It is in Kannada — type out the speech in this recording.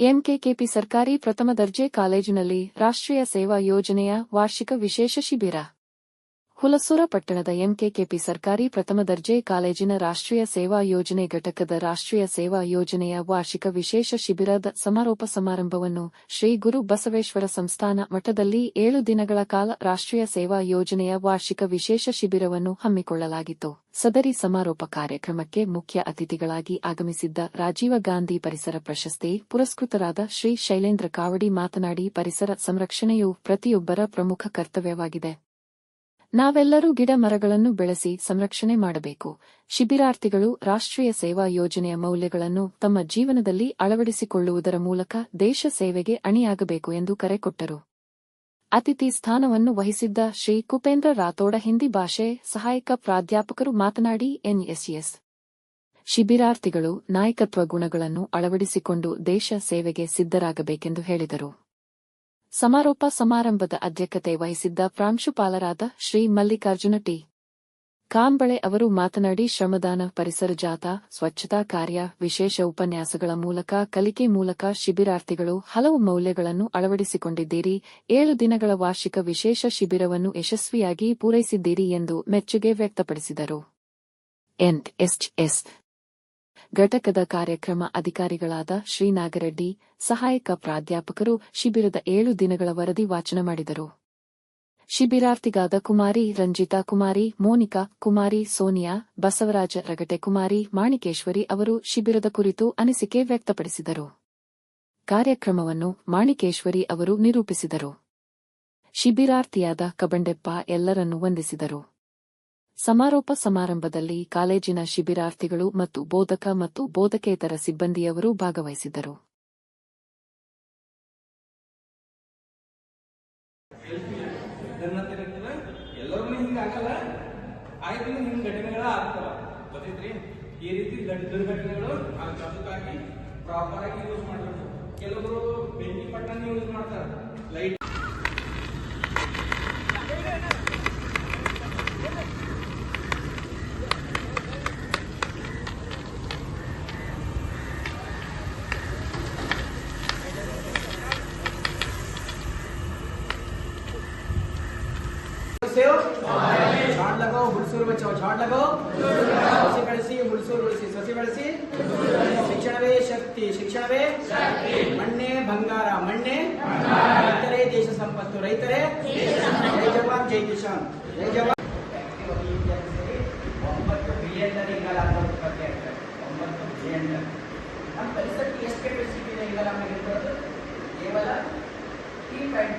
ಎಂಕೆಕೆಪಿ ಸರ್ಕಾರಿ ಪ್ರಥಮ ದರ್ಜೆ ಕಾಲೇಜಿನಲ್ಲಿ ರಾಷ್ಟ್ರೀಯ ಸೇವಾ ಯೋಜನೆಯ ವಾರ್ಷಿಕ ವಿಶೇಷ ಶಿಬಿರ. ಹುಲಸೂರ ಪಟ್ಟಣದ ಎಂಕೆಕೆಪಿ ಸರ್ಕಾರಿ ಪ್ರಥಮ ದರ್ಜೆ ಕಾಲೇಜಿನ ರಾಷ್ಟ್ರೀಯ ಸೇವಾ ಯೋಜನೆ ಘಟಕದ ರಾಷ್ಟ್ರೀಯ ಸೇವಾ ಯೋಜನೆಯ ವಾರ್ಷಿಕ ವಿಶೇಷ ಶಿಬಿರದ ಸಮಾರೋಪ ಸಮಾರಂಭವನ್ನು ಶ್ರೀ ಗುರು ಬಸವೇಶ್ವರ ಸಂಸ್ಥಾನ ಮಠದಲ್ಲಿ ಏಳು ದಿನಗಳ ಕಾಲ ರಾಷ್ಟ್ರೀಯ ಸೇವಾ ಯೋಜನೆಯ ವಾರ್ಷಿಕ ವಿಶೇಷ ಶಿಬಿರವನ್ನು ಹಮ್ಮಿಕೊಳ್ಳಲಾಗಿತ್ತು. ಸದರಿ ಸಮಾರೋಪ ಕಾರ್ಯಕ್ರಮಕ್ಕೆ ಮುಖ್ಯ ಅತಿಥಿಗಳಾಗಿ ಆಗಮಿಸಿದ್ದ ರಾಜೀವ ಗಾಂಧಿ ಪರಿಸರ ಪ್ರಶಸ್ತಿ ಪುರಸ್ಕೃತರಾದ ಶ್ರೀ ಶೈಲೇಂದ್ರ ಕಾವಡಿ ಮಾತನಾಡಿ ಪರಿಸರ ಸಂರಕ್ಷಣೆಯು ಪ್ರತಿಯೊಬ್ಬರ ಪ್ರಮುಖ ಕರ್ತವ್ಯವಾಗಿದೆ. ನಾವೆಲ್ಲರೂ ಗಿಡ ಮರಗಳನ್ನು ಬೆಳೆಸಿ ಸಂರಕ್ಷಣೆ ಮಾಡಬೇಕು. ಶಿಬಿರಾರ್ಥಿಗಳು ರಾಷ್ಟ್ರೀಯ ಸೇವಾ ಯೋಜನೆಯ ಮೌಲ್ಯಗಳನ್ನು ತಮ್ಮ ಜೀವನದಲ್ಲಿ ಅಳವಡಿಸಿಕೊಳ್ಳುವುದರ ಮೂಲಕ ದೇಶ ಸೇವೆಗೆ ಅಣಿಯಾಗಬೇಕು ಎಂದು ಕರೆ ಕೊಟ್ಟರು. ಅತಿಥಿ ಸ್ಥಾನವನ್ನು ವಹಿಸಿದ್ದ ಶ್ರೀ ಕುಪೇಂದ್ರ ರಾಥೋಡ ಹಿಂದಿ ಭಾಷೆ ಸಹಾಯಕ ಪ್ರಾಧ್ಯಾಪಕರು ಮಾತನಾಡಿ ಎನ್ಎಸ್ಎಸ್. ಶಿಬಿರಾರ್ಥಿಗಳು ನಾಯಕತ್ವ ಗುಣಗಳನ್ನು ಅಳವಡಿಸಿಕೊಂಡು ದೇಶ ಸೇವೆಗೆ ಸಿದ್ಧರಾಗಬೇಕೆಂದು ಹೇಳಿದರು. ಸಮಾರೋಪ ಸಮಾರಂಭದ ಅಧ್ಯಕ್ಷತೆ ವಹಿಸಿದ್ದ ಪ್ರಾಂಶುಪಾಲರಾದ ಶ್ರೀ ಮಲ್ಲಿಕಾರ್ಜುನ ಟಿ. ಕಾಂಬಳೆ ಅವರು ಮಾತನಾಡಿ, ಶ್ರಮದಾನ ಪರಿಸರ ಜಾಥಾ, ಸ್ವಚ್ಛತಾ ಕಾರ್ಯ, ವಿಶೇಷ ಉಪನ್ಯಾಸಗಳ ಮೂಲಕ, ಕಲಿಕೆ ಮೂಲಕ ಶಿಬಿರಾರ್ಥಿಗಳು ಹಲವು ಮೌಲ್ಯಗಳನ್ನು ಅಳವಡಿಸಿಕೊಂಡಿದ್ದೀರಿ. ಏಳು ದಿನಗಳ ವಾರ್ಷಿಕ ವಿಶೇಷ ಶಿಬಿರವನ್ನು ಯಶಸ್ವಿಯಾಗಿ ಪೂರೈಸಿದ್ದೀರಿ ಎಂದು ಮೆಚ್ಚುಗೆ ವ್ಯಕ್ತಪಡಿಸಿದರು. ಎನ್ಎಸ್ಎಸ್ ಘಟಕದ ಕಾರ್ಯಕ್ರಮ ಅಧಿಕಾರಿಗಳಾದ ಶ್ರೀನಾಗರೆಡ್ಡಿ, ಸಹಾಯಕ ಪ್ರಾಧ್ಯಾಪಕರು ಶಿಬಿರದ ಏಳು ದಿನಗಳ ವರದಿ ವಾಚನ ಮಾಡಿದರು. ಶಿಬಿರಾರ್ಥಿಗಾದ ಕುಮಾರಿ, ರಂಜಿತಾ ಕುಮಾರಿ, ಮೋನಿಕಾ ಕುಮಾರಿ, ಸೋನಿಯಾ, ಬಸವರಾಜ ರಗಟೆ ಕುಮಾರಿ, ಮಾಣಿಕೇಶ್ವರಿ ಅವರು ಶಿಬಿರದ ಕುರಿತು ಅನಿಸಿಕೆ ವ್ಯಕ್ತಪಡಿಸಿದರು. ಕಾರ್ಯಕ್ರಮವನ್ನು ಮಾಣಿಕೇಶ್ವರಿ ಅವರು ನಿರೂಪಿಸಿದರು. ಶಿಬಿರಾರ್ಥಿಯಾದ ಕಬಂಡೆಪ್ಪ ಎಲ್ಲರನ್ನು ವಂದಿಸಿದರು. ಸಮಾರೋಪ ಸಮಾರಂಭದಲ್ಲಿ ಕಾಲೇಜಿನ ಶಿಬಿರಾರ್ಥಿಗಳು ಮತ್ತು ಬೋಧಕ ಮತ್ತು ಬೋಧಕೇತರ ಸಿಬ್ಬಂದಿಯವರು ಭಾಗವಹಿಸಿದರು ಈ ರೀತಿ ಪ್ರಾಪರ್ ಆಗಿ ಯೂಸ್ ಮಾಡಬೇಕು ಕೆಲವರು ಬೆಂಕಿ ಪಟ್ಟಣ ಯೂಸ್ ಮಾಡ್ತಾರೆ. से हो झाड़ लगाओ हुलसूर बचाओ झाड़ लगाओ सबसे बड़सी हुलसूर बड़सी सबसे बड़सी शिक्षण वे शक्ति शिक्षण वे मण्णे भंगार मण्णे ರೈತರೇ ದೇಶ ಸಂಪತ್ತು ರೈತರೇ ಜೈ ಜವಾನ್ ಜೈ ಕಿಶಾನ್ ಜೈ ಜವಾನ್ ಒಂಬತ್ತು ಬಿಲಿಯನ್ ಇಂಗಾಲ ಬಗ್ಗೆ ಆಗ್ತದೆ ಒಂಬತ್ತು ಬಿಲಿಯನ್ ನಮ್ಮ ಪರಿಸರಕ್ಕೆ ಎಷ್ಟು ಕೆಪಾಸಿಟಿ ಇದೆ ಇಂಗಾಲ ಕೇವಲ ತ್ರೀ ಪಾಯಿಂಟ್